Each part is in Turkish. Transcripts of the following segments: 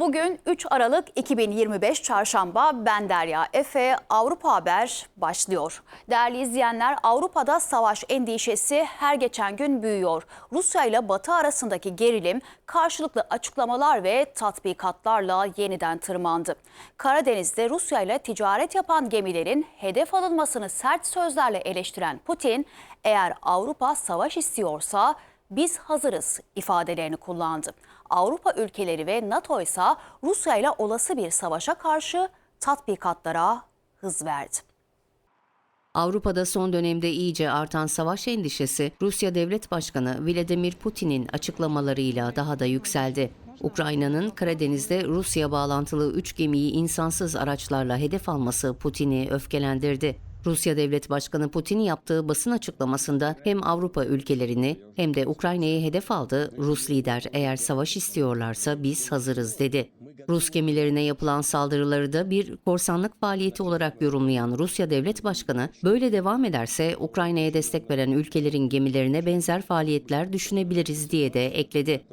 Bugün 3 Aralık 2025 Çarşamba ben Derya Efe Avrupa Haber başlıyor. Değerli izleyenler Avrupa'da savaş endişesi her geçen gün büyüyor. Rusya ile Batı arasındaki gerilim karşılıklı açıklamalar ve tatbikatlarla yeniden tırmandı. Karadeniz'de Rusya ile ticaret yapan gemilerin hedef alınmasını sert sözlerle eleştiren Putin, eğer Avrupa savaş istiyorsa biz hazırız ifadelerini kullandı. Avrupa ülkeleri ve NATO ise Rusya ile olası bir savaşa karşı tatbikatlara hız verdi. Avrupa'da son dönemde iyice artan savaş endişesi Rusya Devlet Başkanı Vladimir Putin'in açıklamalarıyla daha da yükseldi. Ukrayna'nın Karadeniz'de Rusya bağlantılı 3 gemiyi insansız araçlarla hedef alması Putin'i öfkelendirdi. Rusya Devlet Başkanı Putin yaptığı basın açıklamasında hem Avrupa ülkelerini hem de Ukrayna'yı hedef aldı. Rus lider eğer savaş istiyorlarsa biz hazırız dedi. Rus gemilerine yapılan saldırıları da bir korsanlık faaliyeti olarak yorumlayan Rusya Devlet Başkanı böyle devam ederse Ukrayna'ya destek veren ülkelerin gemilerine benzer faaliyetler düşünebiliriz diye de ekledi.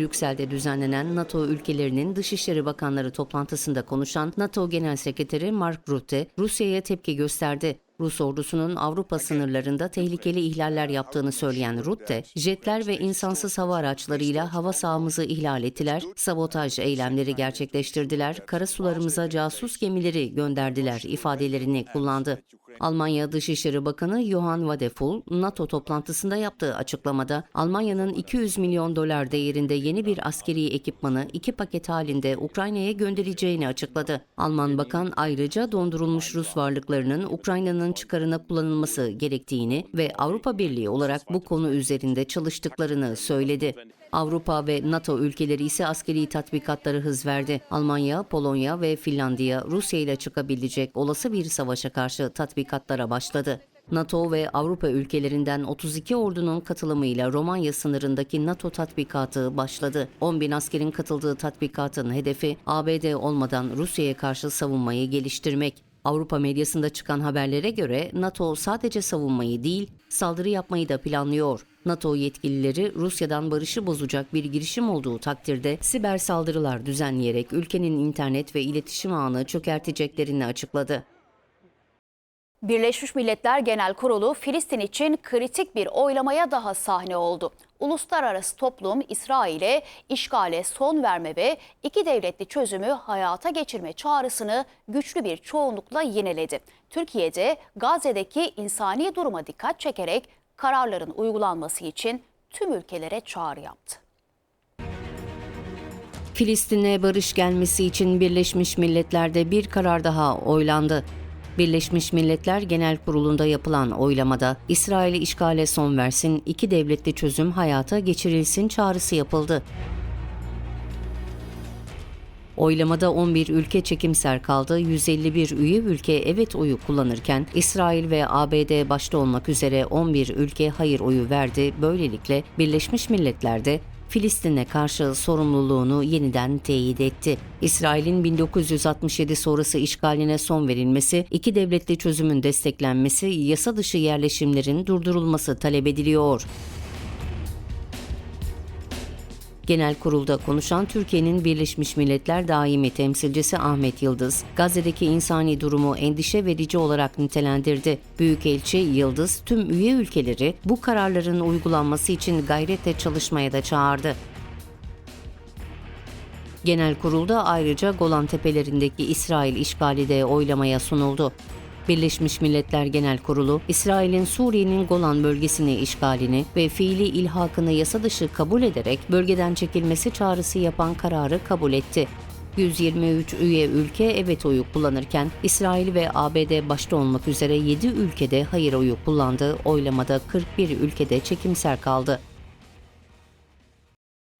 Brüksel'de düzenlenen NATO ülkelerinin Dışişleri Bakanları toplantısında konuşan NATO Genel Sekreteri Mark Rutte, Rusya'ya tepki gösterdi. Rus ordusunun Avrupa sınırlarında tehlikeli ihlaller yaptığını söyleyen Rutte, jetler ve insansız hava araçlarıyla hava sahamızı ihlal ettiler, sabotaj eylemleri gerçekleştirdiler, karasularımıza casus gemileri gönderdiler ifadelerini kullandı. Almanya Dışişleri Bakanı Johann Wadephul, NATO toplantısında yaptığı açıklamada Almanya'nın 200 milyon dolar değerinde yeni bir askeri ekipmanı iki paket halinde Ukrayna'ya göndereceğini açıkladı. Alman bakan ayrıca dondurulmuş Rus varlıklarının Ukrayna'nın çıkarına kullanılması gerektiğini ve Avrupa Birliği olarak bu konu üzerinde çalıştıklarını söyledi. Avrupa ve NATO ülkeleri ise askeri tatbikatları hız verdi. Almanya, Polonya ve Finlandiya Rusya ile çıkabilecek olası bir savaşa karşı tatbikatlara başladı. NATO ve Avrupa ülkelerinden 32 ordunun katılımıyla Romanya sınırındaki NATO tatbikatı başladı. 10 bin askerin katıldığı tatbikatın hedefi ABD olmadan Rusya'ya karşı savunmayı geliştirmek. Avrupa medyasında çıkan haberlere göre NATO sadece savunmayı değil, saldırı yapmayı da planlıyor. NATO yetkilileri Rusya'dan barışı bozacak bir girişim olduğu takdirde siber saldırılar düzenleyerek ülkenin internet ve iletişim ağını çökerteceklerini açıkladı. Birleşmiş Milletler Genel Kurulu Filistin için kritik bir oylamaya daha sahne oldu. Uluslararası toplum İsrail'e işgale son verme ve iki devletli çözümü hayata geçirme çağrısını güçlü bir çoğunlukla yineledi. Türkiye'de Gazze'deki insani duruma dikkat çekerek kararların uygulanması için tüm ülkelere çağrı yaptı. Filistin'e barış gelmesi için Birleşmiş Milletler'de bir karar daha oylandı. Birleşmiş Milletler Genel Kurulu'nda yapılan oylamada İsrail'i işgale son versin, iki devletli çözüm hayata geçirilsin çağrısı yapıldı. Oylamada 11 ülke çekimser kaldı, 151 üye ülke evet oyu kullanırken İsrail ve ABD başta olmak üzere 11 ülke hayır oyu verdi. Böylelikle Birleşmiş Milletler'de Filistin'e karşı sorumluluğunu yeniden teyit etti. İsrail'in 1967 sonrası işgaline son verilmesi, iki devletli çözümün desteklenmesi, yasa dışı yerleşimlerin durdurulması talep ediliyor. Genel kurulda konuşan Türkiye'nin Birleşmiş Milletler daimi temsilcisi Ahmet Yıldız, Gazze'deki insani durumu endişe verici olarak nitelendirdi. Büyükelçi Yıldız, tüm üye ülkeleri bu kararların uygulanması için gayretle çalışmaya da çağırdı. Genel kurulda ayrıca Golan Tepelerindeki İsrail işgali de oylamaya sunuldu. Birleşmiş Milletler Genel Kurulu, İsrail'in Suriye'nin Golan bölgesini işgalini ve fiili ilhakını yasa dışı kabul ederek bölgeden çekilmesi çağrısı yapan kararı kabul etti. 123 üye ülke evet oyu kullanırken İsrail ve ABD başta olmak üzere 7 ülkede hayır oyu kullandı. Oylamada 41 ülkede çekimser kaldı.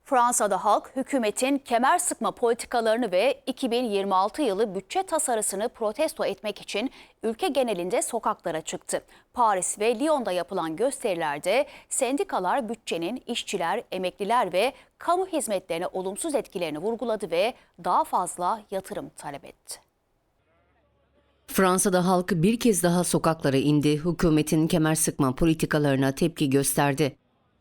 Fransa'da halk hükümetin kemer sıkma politikalarını ve 2026 yılı bütçe tasarısını protesto etmek için ülke genelinde sokaklara çıktı. Paris ve Lyon'da yapılan gösterilerde sendikalar bütçenin işçiler, emekliler ve kamu hizmetlerine olumsuz etkilerini vurguladı ve daha fazla yatırım talep etti. Fransa'da halk bir kez daha sokaklara indi, hükümetin kemer sıkma politikalarına tepki gösterdi.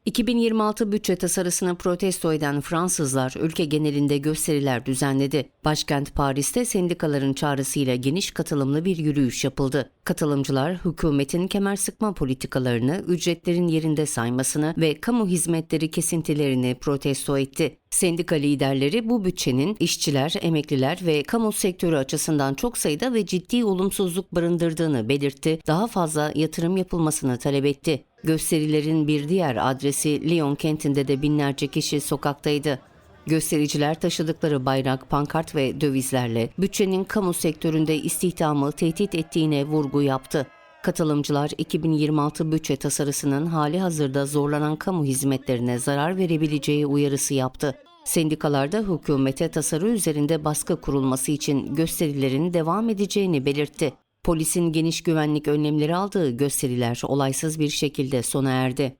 2026 bütçe tasarısını protesto eden Fransızlar ülke genelinde gösteriler düzenledi. Başkent Paris'te sendikaların çağrısıyla geniş katılımlı bir yürüyüş yapıldı. Katılımcılar hükümetin kemer sıkma politikalarını, ücretlerin yerinde saymasını ve kamu hizmetleri kesintilerini protesto etti. Sendika liderleri bu bütçenin işçiler, emekliler ve kamu sektörü açısından çok sayıda ve ciddi olumsuzluk barındırdığını belirtti. Daha fazla yatırım yapılmasını talep etti. Gösterilerin bir diğer adresi Lyon kentinde de binlerce kişi sokaktaydı. Göstericiler taşıdıkları bayrak, pankart ve dövizlerle bütçenin kamu sektöründe istihdamı tehdit ettiğine vurgu yaptı. Katılımcılar 2026 bütçe tasarısının hali hazırda zorlanan kamu hizmetlerine zarar verebileceği uyarısı yaptı. Sendikalarda hükümete tasarı üzerinde baskı kurulması için gösterilerin devam edeceğini belirtti. Polisin geniş güvenlik önlemleri aldığı gösteriler olaysız bir şekilde sona erdi.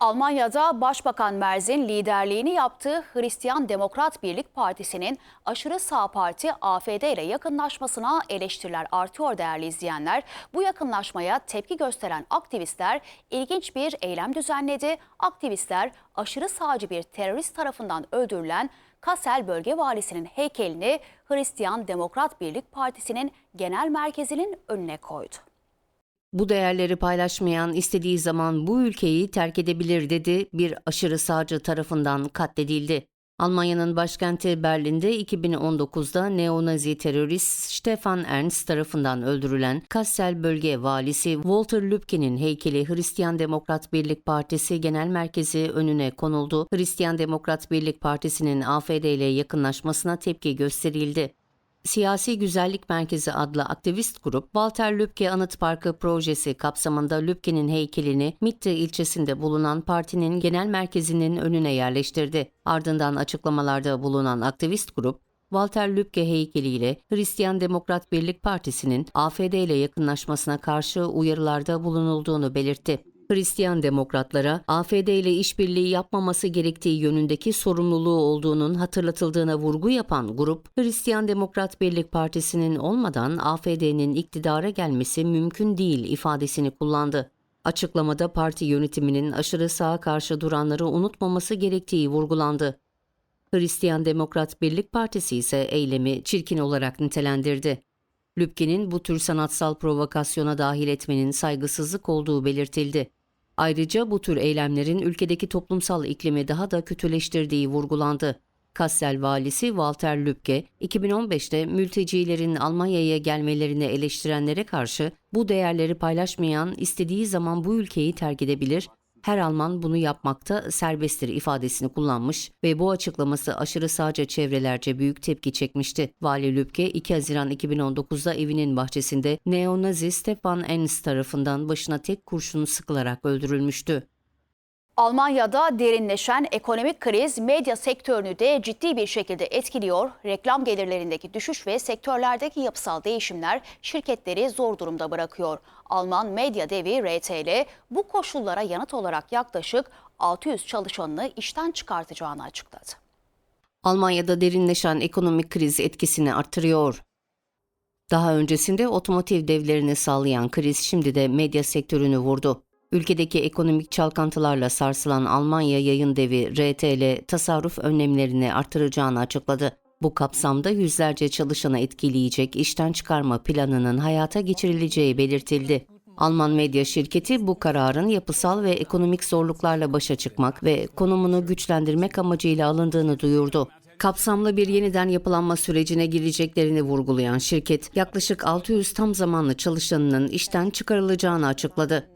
Almanya'da Başbakan Merz'in liderliğini yaptığı Hristiyan Demokrat Birlik Partisi'nin aşırı sağ parti AFD ile yakınlaşmasına eleştiriler artıyor değerli izleyenler. Bu yakınlaşmaya tepki gösteren aktivistler ilginç bir eylem düzenledi. Aktivistler aşırı sağcı bir terörist tarafından öldürülen Kassel Bölge Valisi'nin heykelini Hristiyan Demokrat Birlik Partisi'nin genel merkezinin önüne koydu. Bu değerleri paylaşmayan istediği zaman bu ülkeyi terk edebilir dedi bir aşırı sağcı tarafından katledildi. Almanya'nın başkenti Berlin'de 2019'da neonazi terörist Stefan Ernst tarafından öldürülen Kassel Bölge Valisi Walter Lübke'nin heykeli Hristiyan Demokrat Birlik Partisi Genel Merkezi önüne konuldu. Hristiyan Demokrat Birlik Partisi'nin AFD ile yakınlaşmasına tepki gösterildi. Siyasi Güzellik Merkezi adlı aktivist grup, Walter Lübke Anıt Parkı projesi kapsamında Lübke'nin heykelini Mitte ilçesinde bulunan partinin genel merkezinin önüne yerleştirdi. Ardından açıklamalarda bulunan aktivist grup, Walter Lübke heykeliyle Hristiyan Demokrat Birlik Partisi'nin AFD ile yakınlaşmasına karşı uyarılarda bulunulduğunu belirtti. Hristiyan demokratlara AFD ile işbirliği yapmaması gerektiği yönündeki sorumluluğu olduğunun hatırlatıldığına vurgu yapan grup, Hristiyan Demokrat Birlik Partisi'nin olmadan AFD'nin iktidara gelmesi mümkün değil ifadesini kullandı. Açıklamada parti yönetiminin aşırı sağa karşı duranları unutmaması gerektiği vurgulandı. Hristiyan Demokrat Birlik Partisi ise eylemi çirkin olarak nitelendirdi. Lübke'nin bu tür sanatsal provokasyona dahil etmenin saygısızlık olduğu belirtildi. Ayrıca bu tür eylemlerin ülkedeki toplumsal iklimi daha da kötüleştirdiği vurgulandı. Kassel valisi Walter Lübke, 2015'te mültecilerin Almanya'ya gelmelerini eleştirenlere karşı bu değerleri paylaşmayan istediği zaman bu ülkeyi terk edebilir, her Alman bunu yapmakta serbesttir ifadesini kullanmış ve bu açıklaması aşırı sağca çevrelerce büyük tepki çekmişti. Vali Lübke 2 Haziran 2019'da evinin bahçesinde neonazi Stefan Ernst tarafından başına tek kurşunu sıkılarak öldürülmüştü. Almanya'da derinleşen ekonomik kriz medya sektörünü de ciddi bir şekilde etkiliyor. Reklam gelirlerindeki düşüş ve sektörlerdeki yapısal değişimler şirketleri zor durumda bırakıyor. Alman medya devi RTL bu koşullara yanıt olarak yaklaşık 600 çalışanını işten çıkartacağını açıkladı. Almanya'da derinleşen ekonomik kriz etkisini artırıyor. Daha öncesinde otomotiv devlerini sağlayan kriz şimdi de medya sektörünü vurdu. Ülkedeki ekonomik çalkantılarla sarsılan Almanya yayın devi RTL tasarruf önlemlerini artıracağını açıkladı. Bu kapsamda yüzlerce çalışanı etkileyecek işten çıkarma planının hayata geçirileceği belirtildi. Alman medya şirketi bu kararın yapısal ve ekonomik zorluklarla başa çıkmak ve konumunu güçlendirmek amacıyla alındığını duyurdu. Kapsamlı bir yeniden yapılanma sürecine gireceklerini vurgulayan şirket, yaklaşık 600 tam zamanlı çalışanının işten çıkarılacağını açıkladı.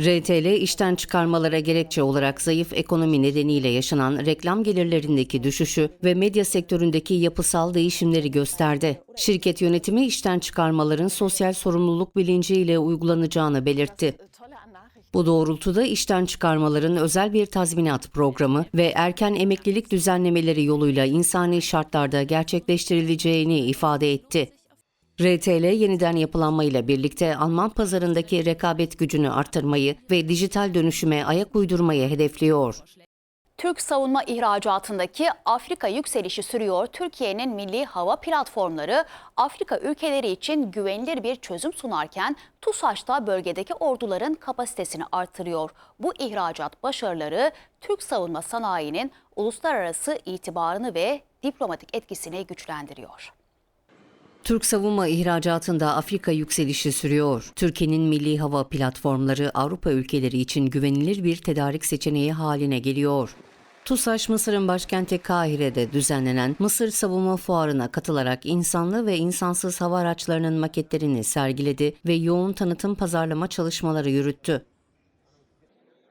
RTL işten çıkarmalara gerekçe olarak zayıf ekonomi nedeniyle yaşanan reklam gelirlerindeki düşüşü ve medya sektöründeki yapısal değişimleri gösterdi. Şirket yönetimi işten çıkarmaların sosyal sorumluluk bilinciyle uygulanacağını belirtti. Bu doğrultuda işten çıkarmaların özel bir tazminat programı ve erken emeklilik düzenlemeleri yoluyla insani şartlarda gerçekleştirileceğini ifade etti. RTL yeniden yapılanmayla birlikte Alman pazarındaki rekabet gücünü artırmayı ve dijital dönüşüme ayak uydurmayı hedefliyor. Türk savunma ihracatındaki Afrika yükselişi sürüyor. Türkiye'nin milli hava platformları Afrika ülkeleri için güvenilir bir çözüm sunarken TUSAŞ'ta bölgedeki orduların kapasitesini artırıyor. Bu ihracat başarıları Türk savunma sanayinin uluslararası itibarını ve diplomatik etkisini güçlendiriyor. Türk savunma ihracatında Afrika yükselişi sürüyor. Türkiye'nin milli hava platformları Avrupa ülkeleri için güvenilir bir tedarik seçeneği haline geliyor. TUSAŞ Mısır'ın başkenti Kahire'de düzenlenen Mısır Savunma Fuarı'na katılarak insanlı ve insansız hava araçlarının maketlerini sergiledi ve yoğun tanıtım pazarlama çalışmaları yürüttü.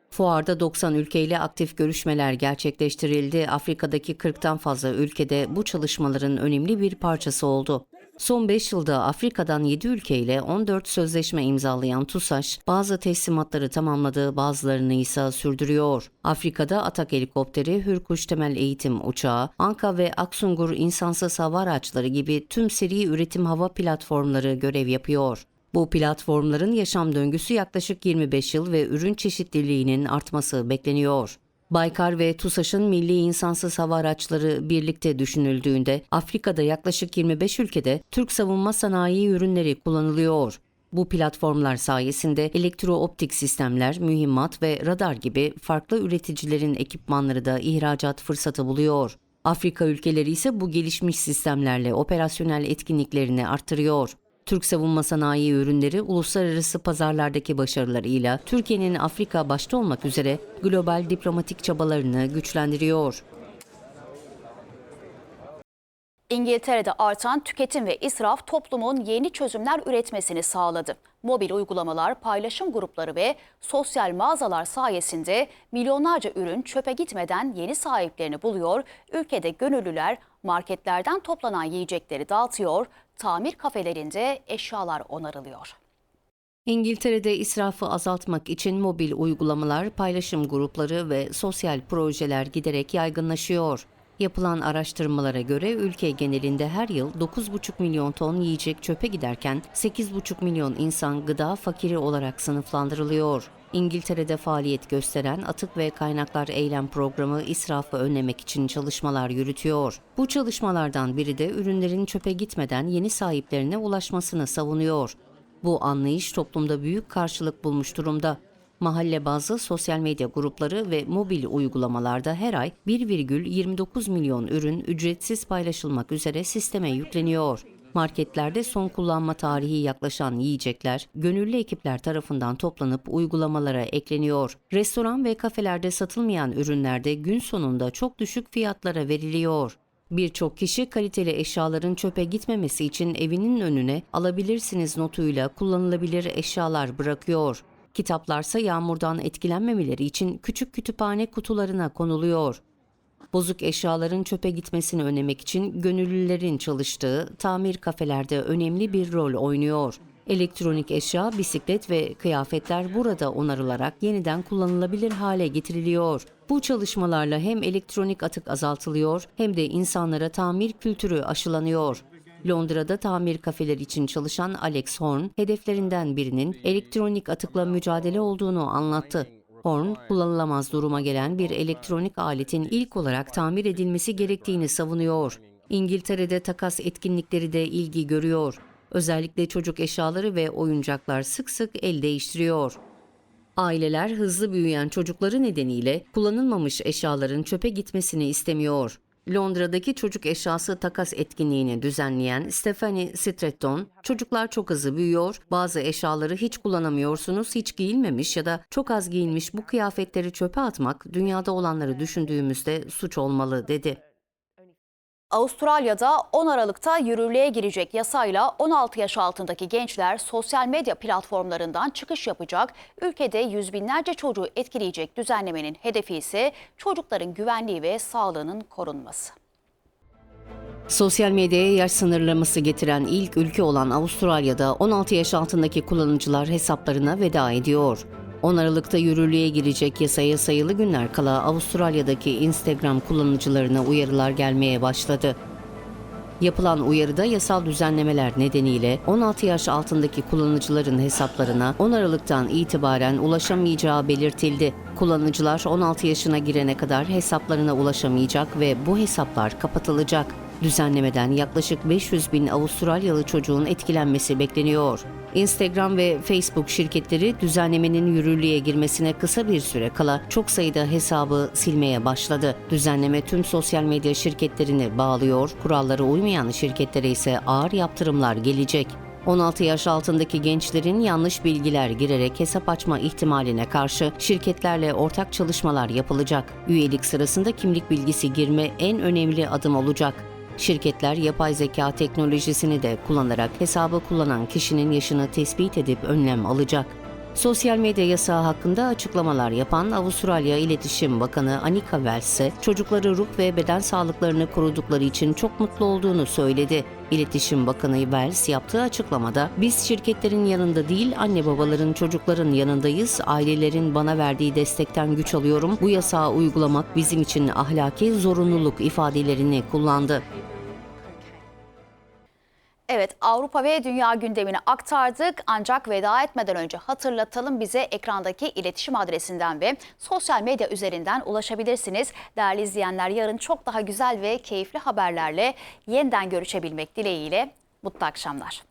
Fuarda 90 ülkeyle aktif görüşmeler gerçekleştirildi. Afrika'daki 40'tan fazla ülkede bu çalışmaların önemli bir parçası oldu. Son 5 yılda Afrika'dan 7 ülkeyle 14 sözleşme imzalayan TUSAŞ, bazı teslimatları tamamladı, bazılarını ise sürdürüyor. Afrika'da Atak helikopteri, Hürkuş temel eğitim uçağı, Anka ve Aksungur insansız hava araçları gibi tüm seri üretim hava platformları görev yapıyor. Bu platformların yaşam döngüsü yaklaşık 25 yıl ve ürün çeşitliliğinin artması bekleniyor. Baykar ve TUSAŞ'ın milli insansız hava araçları birlikte düşünüldüğünde Afrika'da yaklaşık 25 ülkede Türk savunma sanayi ürünleri kullanılıyor. Bu platformlar sayesinde elektrooptik sistemler, mühimmat ve radar gibi farklı üreticilerin ekipmanları da ihracat fırsatı buluyor. Afrika ülkeleri ise bu gelişmiş sistemlerle operasyonel etkinliklerini artırıyor. Türk savunma sanayi ürünleri uluslararası pazarlardaki başarılarıyla Türkiye'nin Afrika başta olmak üzere global diplomatik çabalarını güçlendiriyor. İngiltere'de artan tüketim ve israf toplumun yeni çözümler üretmesini sağladı. Mobil uygulamalar, paylaşım grupları ve sosyal mağazalar sayesinde milyonlarca ürün çöpe gitmeden yeni sahiplerini buluyor. Ülkede gönüllüler marketlerden toplanan yiyecekleri dağıtıyor, tamir kafelerinde eşyalar onarılıyor. İngiltere'de israfı azaltmak için mobil uygulamalar, paylaşım grupları ve sosyal projeler giderek yaygınlaşıyor. Yapılan araştırmalara göre ülke genelinde her yıl 9,5 milyon ton yiyecek çöpe giderken 8,5 milyon insan gıda fakiri olarak sınıflandırılıyor. İngiltere'de faaliyet gösteren Atık ve Kaynaklar Eylem Programı israfı önlemek için çalışmalar yürütüyor. Bu çalışmalardan biri de ürünlerin çöpe gitmeden yeni sahiplerine ulaşmasını savunuyor. Bu anlayış toplumda büyük karşılık bulmuş durumda. Mahalle bazı sosyal medya grupları ve mobil uygulamalarda her ay 1,29 milyon ürün ücretsiz paylaşılmak üzere sisteme yükleniyor. Marketlerde son kullanma tarihi yaklaşan yiyecekler gönüllü ekipler tarafından toplanıp uygulamalara ekleniyor. Restoran ve kafelerde satılmayan ürünlerde gün sonunda çok düşük fiyatlara veriliyor. Birçok kişi kaliteli eşyaların çöpe gitmemesi için evinin önüne alabilirsiniz notuyla kullanılabilir eşyalar bırakıyor. Kitaplarsa yağmurdan etkilenmemeleri için küçük kütüphane kutularına konuluyor. Bozuk eşyaların çöpe gitmesini önlemek için gönüllülerin çalıştığı tamir kafelerde önemli bir rol oynuyor. Elektronik eşya, bisiklet ve kıyafetler burada onarılarak yeniden kullanılabilir hale getiriliyor. Bu çalışmalarla hem elektronik atık azaltılıyor hem de insanlara tamir kültürü aşılanıyor. Londra'da tamir kafeler için çalışan Alex Horn, hedeflerinden birinin elektronik atıkla mücadele olduğunu anlattı. Horn, kullanılamaz duruma gelen bir elektronik aletin ilk olarak tamir edilmesi gerektiğini savunuyor. İngiltere'de takas etkinlikleri de ilgi görüyor. Özellikle çocuk eşyaları ve oyuncaklar sık sık el değiştiriyor. Aileler hızlı büyüyen çocukları nedeniyle kullanılmamış eşyaların çöpe gitmesini istemiyor. Londra'daki çocuk eşyası takas etkinliğini düzenleyen Stephanie Stratton, çocuklar çok hızlı büyüyor, bazı eşyaları hiç kullanamıyorsunuz, hiç giyilmemiş ya da çok az giyilmiş bu kıyafetleri çöpe atmak dünyada olanları düşündüğümüzde suç olmalı dedi. Avustralya'da 10 Aralık'ta yürürlüğe girecek yasayla 16 yaş altındaki gençler sosyal medya platformlarından çıkış yapacak. Ülkede yüz binlerce çocuğu etkileyecek düzenlemenin hedefi ise çocukların güvenliği ve sağlığının korunması. Sosyal medyaya yaş sınırlaması getiren ilk ülke olan Avustralya'da 16 yaş altındaki kullanıcılar hesaplarına veda ediyor. 10 Aralık'ta yürürlüğe girecek yasaya sayılı günler kala Avustralya'daki Instagram kullanıcılarına uyarılar gelmeye başladı. Yapılan uyarıda yasal düzenlemeler nedeniyle 16 yaş altındaki kullanıcıların hesaplarına 10 Aralık'tan itibaren ulaşamayacağı belirtildi. Kullanıcılar 16 yaşına girene kadar hesaplarına ulaşamayacak ve bu hesaplar kapatılacak. Düzenlemeden yaklaşık 500 bin Avustralyalı çocuğun etkilenmesi bekleniyor. Instagram ve Facebook şirketleri düzenlemenin yürürlüğe girmesine kısa bir süre kala çok sayıda hesabı silmeye başladı. Düzenleme tüm sosyal medya şirketlerini bağlıyor, kurallara uymayan şirketlere ise ağır yaptırımlar gelecek. 16 yaş altındaki gençlerin yanlış bilgiler girerek hesap açma ihtimaline karşı şirketlerle ortak çalışmalar yapılacak. Üyelik sırasında kimlik bilgisi girme en önemli adım olacak. Şirketler yapay zeka teknolojisini de kullanarak hesabı kullanan kişinin yaşını tespit edip önlem alacak. Sosyal medya yasağı hakkında açıklamalar yapan Avustralya İletişim Bakanı Anika Wells çocukları ruh ve beden sağlıklarını korudukları için çok mutlu olduğunu söyledi. İletişim Bakanı Wells yaptığı açıklamada biz şirketlerin yanında değil anne babaların çocukların yanındayız. Ailelerin bana verdiği destekten güç alıyorum. Bu yasağı uygulamak bizim için ahlaki zorunluluk ifadelerini kullandı. Evet Avrupa ve dünya gündemini aktardık ancak veda etmeden önce hatırlatalım bize ekrandaki iletişim adresinden ve sosyal medya üzerinden ulaşabilirsiniz. Değerli izleyenler yarın çok daha güzel ve keyifli haberlerle yeniden görüşebilmek dileğiyle mutlu akşamlar.